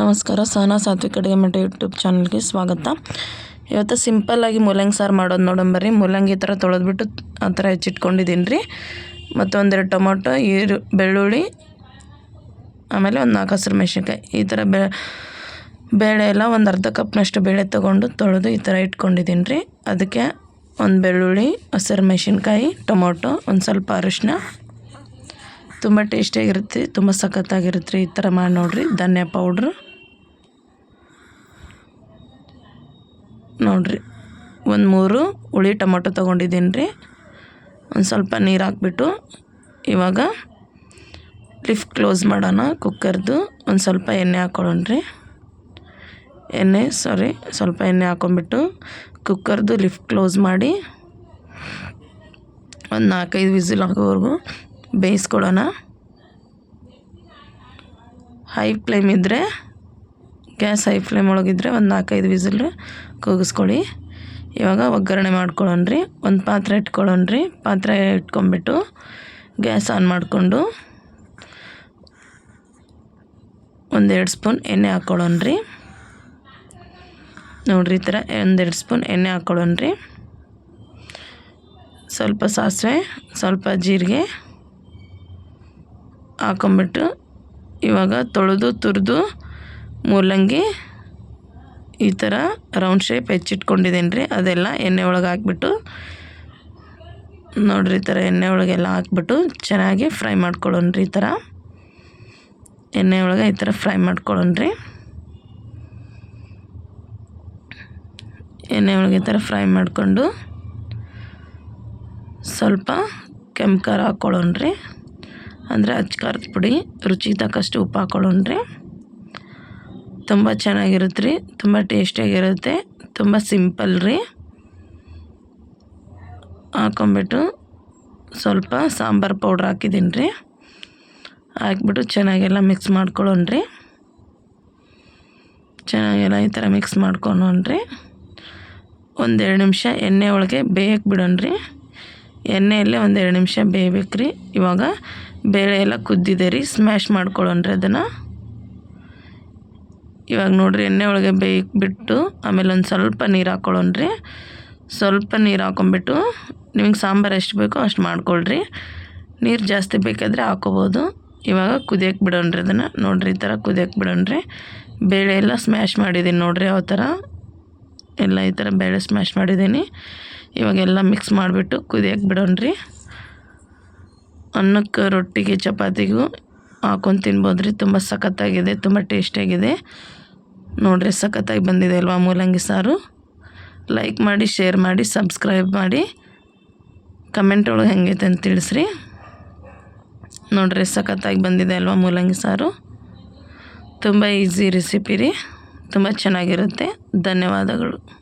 ನಮಸ್ಕಾರ, ಸಹನಾ ಸಾತ್ವಿಕ ಅಡುಗೆ ಮಠ ಯೂಟ್ಯೂಬ್ ಚಾನಲ್ಗೆ ಸ್ವಾಗತ. ಇವತ್ತು ಸಿಂಪಲ್ಲಾಗಿ ಮೂಲಂಗಿ ಸಾರು ಮಾಡೋದು ನೋಡಂಬರ್ರಿ ಮೂಲಂಗಿ ಈ ಥರ ತೊಳೆದ್ಬಿಟ್ಟು ಆ ಥರ ಹೆಚ್ಚಿಟ್ಕೊಂಡಿದ್ದೀನಿ ರೀ ಮತ್ತು ಒಂದೆರಡು ಟೊಮೊಟೊ, ಈರು, ಬೆಳ್ಳುಳ್ಳಿ, ಆಮೇಲೆ ಒಂದು ನಾಲ್ಕು ಹಸಿರು ಮೆಣಸಿನ್ಕಾಯಿ. ಈ ಥರ ಬೇಳೆ ಎಲ್ಲ ಒಂದು ಅರ್ಧ ಕಪ್ನಷ್ಟು ಬೇಳೆ ತೊಗೊಂಡು ತೊಳೆದು ಈ ಥರ ಇಟ್ಕೊಂಡಿದ್ದೀನಿ ರೀ ಅದಕ್ಕೆ ಒಂದು ಬೆಳ್ಳುಳ್ಳಿ, ಹಸಿರು ಮೆಣಸಿನ್ಕಾಯಿ, ಟೊಮೊಟೊ, ಒಂದು ಸ್ವಲ್ಪ ಅರಿಶಿನ ತುಂಬ ಟೇಸ್ಟಿಯಾಗಿರುತ್ತೆ, ತುಂಬ ಸಖತ್ತಾಗಿರುತ್ತೆ. ಈ ಥರ ಮಾಡಿ ನೋಡಿರಿ. ಧನ್ಯ ಪೌಡ್ರ್. ನೋಡಿರಿ, ಒಂದು ಮೂರು ಹುಳಿ ಟೊಮೊಟೊ ತೊಗೊಂಡಿದ್ದೀನಿ ರೀ ಒಂದು ಸ್ವಲ್ಪ ನೀರು ಹಾಕ್ಬಿಟ್ಟು ಇವಾಗ ಲಿಫ್ಟ್ ಕ್ಲೋಸ್ ಮಾಡೋಣ ಕುಕ್ಕರ್ದು. ಒಂದು ಸ್ವಲ್ಪ ಎಣ್ಣೆ ಹಾಕ್ಕೊಳ್ಳೋಣ ರೀ ಎಣ್ಣೆ, ಸಾರಿ, ಸ್ವಲ್ಪ ಎಣ್ಣೆ ಹಾಕೊಂಡ್ಬಿಟ್ಟು ಕುಕ್ಕರ್ದು ಲಿಫ್ಟ್ ಕ್ಲೋಸ್ ಮಾಡಿ ಒಂದು ನಾಲ್ಕೈದು ವಿಸಿಲ್ ಆಗೋವರೆಗೂ ಬೇಯಿಸ್ಕೊಳ್ಳೋಣ. ಹೈ ಫ್ಲೇಮ್ ಇದ್ದರೆ ಗ್ಯಾಸ್ ಹೈ ಫ್ಲೇಮ್ ಒಳಗಿದ್ರೆ ಒಂದು ನಾಲ್ಕೈದು ವಿಸಿಲ್ ಕೂಗಿಸ್ಕೊಳ್ಳಿ. ಇವಾಗ ಒಗ್ಗರಣೆ ಮಾಡ್ಕೊಳ್ಳೋಣ್ರಿ, ಒಂದು ಪಾತ್ರೆ ಇಟ್ಕೊಳ್ಳೋಣ್ರಿ. ಪಾತ್ರೆ ಇಟ್ಕೊಂಬಿಟ್ಟು ಗ್ಯಾಸ್ ಆನ್ ಮಾಡಿಕೊಂಡು ಒಂದೆರಡು ಸ್ಪೂನ್ ಎಣ್ಣೆ ಹಾಕ್ಕೊಳ್ಳೋಣ್ರಿ. ನೋಡಿರಿ ಈ ಥರ ಒಂದೆರಡು ಸ್ಪೂನ್ ಎಣ್ಣೆ ಹಾಕ್ಕೊಳ್ಳೋಣ್ರಿ. ಸ್ವಲ್ಪ ಸಾಸಿವೆ, ಸ್ವಲ್ಪ ಜೀರಿಗೆ ಹಾಕೊಂಬಿಟ್ಟು ಇವಾಗ ತೊಳೆದು, ತುರಿದು, ಮೂಲಂಗಿ ಈ ಥರ ರೌಂಡ್ ಶೇಪ್ ಹೆಚ್ಚಿಟ್ಕೊಂಡಿದ್ದೀನಿ ರೀ ಅದೆಲ್ಲ ಎಣ್ಣೆ ಒಳಗೆ ಹಾಕ್ಬಿಟ್ಟು, ನೋಡಿರಿ ಈ ಥರ ಎಣ್ಣೆ ಒಳಗೆಲ್ಲ ಹಾಕ್ಬಿಟ್ಟು ಚೆನ್ನಾಗಿ ಫ್ರೈ ಮಾಡ್ಕೊಳ್ಳೋಣ್ರಿ ಈ ಥರ. ಎಣ್ಣೆ ಒಳಗೆ ಈ ಥರ ಫ್ರೈ ಮಾಡ್ಕೊಳ್ಳೋಣ್ರಿ. ಎಣ್ಣೆ ಒಳಗೆ ಈ ಥರ ಫ್ರೈ ಮಾಡಿಕೊಂಡು ಸ್ವಲ್ಪ ಕೆಂಪು ಖಾರ ಹಾಕ್ಕೊಳ್ಳೋಣ್ರಿ. ಅಂದರೆ ಅಚ್ಚ ಖಾರದ ಪುಡಿ. ರುಚಿಗೆ ತಕ್ಕಷ್ಟು ಉಪ್ಪು ಹಾಕ್ಕೊಳ್ಳೋಣ್ರಿ ತುಂಬ ಚೆನ್ನಾಗಿರುತ್ತೆ ರೀ ತುಂಬ ಟೇಸ್ಟಿಯಾಗಿರುತ್ತೆ. ತುಂಬ ಸಿಂಪಲ್ ರೀ. ಹಾಕೊಂಬಿಟ್ಟು ಸ್ವಲ್ಪ ಸಾಂಬಾರು ಪೌಡ್ರ್ ಹಾಕಿದ್ದೀನಿ ರೀ ಹಾಕ್ಬಿಟ್ಟು ಚೆನ್ನಾಗೆಲ್ಲ ಮಿಕ್ಸ್ ಮಾಡ್ಕೊಳ್ಳೋಣ್ರಿ. ಚೆನ್ನಾಗೆಲ್ಲ ಈ ಥರ ಮಿಕ್ಸ್ ಮಾಡ್ಕೊಳೋಣ್ರಿ ಒಂದೆರಡು ನಿಮಿಷ ಎಣ್ಣೆ ಒಳಗೆ ಬೇಯಕ್ಕೆ ಬಿಡೋಣ್ರಿ. ಎಣ್ಣೆಯಲ್ಲೇ ಎರಡು ನಿಮಿಷ ಬೇಯಬೇಕು ರೀ ಇವಾಗ ಬೇಳೆ ಎಲ್ಲ ಕುದ್ದಿದೆ ರೀ ಸ್ಮ್ಯಾಶ್ ಮಾಡ್ಕೊಳ್ಳೋಣ್ರಿ ಅದನ್ನು. ಇವಾಗ ನೋಡಿರಿ ಎಣ್ಣೆ ಒಳಗೆ ಬೇಯ್ ಬಿಟ್ಟು ಆಮೇಲೆ ಒಂದು ಸ್ವಲ್ಪ ನೀರು ಹಾಕ್ಕೊಳ್ಳೋಣ್ರಿ ಸ್ವಲ್ಪ ನೀರು ಹಾಕೊಂಬಿಟ್ಟು ನಿಮಗೆ ಸಾಂಬಾರು ಎಷ್ಟು ಬೇಕೋ ಅಷ್ಟು ಮಾಡ್ಕೊಳ್ರಿ. ನೀರು ಜಾಸ್ತಿ ಬೇಕಾದರೆ ಹಾಕೋಬೋದು. ಇವಾಗ ಕುದಿಯಕ್ಕೆ ಬಿಡೋಣ್ರಿ ಅದನ್ನು. ನೋಡಿರಿ ಈ ಥರ ಕುದಿಯಕ್ಕೆ ಬಿಡೋಣ್ರಿ. ಬೇಳೆ ಎಲ್ಲ ಸ್ಮ್ಯಾಶ್ ಮಾಡಿದ್ದೀನಿ ನೋಡಿರಿ ಯಾವ ಥರ ಎಲ್ಲ ಈ ಥರ ಬೇಳೆ ಸ್ಮ್ಯಾಶ್ ಮಾಡಿದ್ದೀನಿ. ಇವಾಗೆಲ್ಲ ಮಿಕ್ಸ್ ಮಾಡಿಬಿಟ್ಟು ಕುದಿಯಕ್ಕೆ ಬಿಡೋಣ್ರಿ. ಅನ್ನಕ್ಕೆ, ರೊಟ್ಟಿಗೆ, ಚಪಾತಿಗೂ ಹಾಕೊಂಡು ತಿನ್ಬೋದು ರೀ ತುಂಬ ಸಖತ್ತಾಗಿದೆ, ತುಂಬ ಟೇಸ್ಟಿಯಾಗಿದೆ. ನೋಡಿರಿ, ಸಖತ್ತಾಗಿ ಬಂದಿದೆ ಅಲ್ವಾ ಮೂಲಂಗಿ ಸಾರು. ಲೈಕ್ ಮಾಡಿ ಶೇರ್ ಮಾಡಿ ಸಬ್ಸ್ಕ್ರೈಬ್ ಮಾಡಿ. ಕಮೆಂಟ್ ಒಳಗೆ ಹೆಂಗೈತೆ ಅಂತ ತಿಳಿಸ್ರಿ. ನೋಡ್ರಿ, ಸಖತ್ತಾಗಿ ಬಂದಿದೆ ಅಲ್ವಾ ಮೂಲಂಗಿ ಸಾರು. ತುಂಬ ಈಸಿ ರೆಸಿಪಿ ರೀ. ತುಂಬ ಚೆನ್ನಾಗಿರುತ್ತೆ. ಧನ್ಯವಾದಗಳು.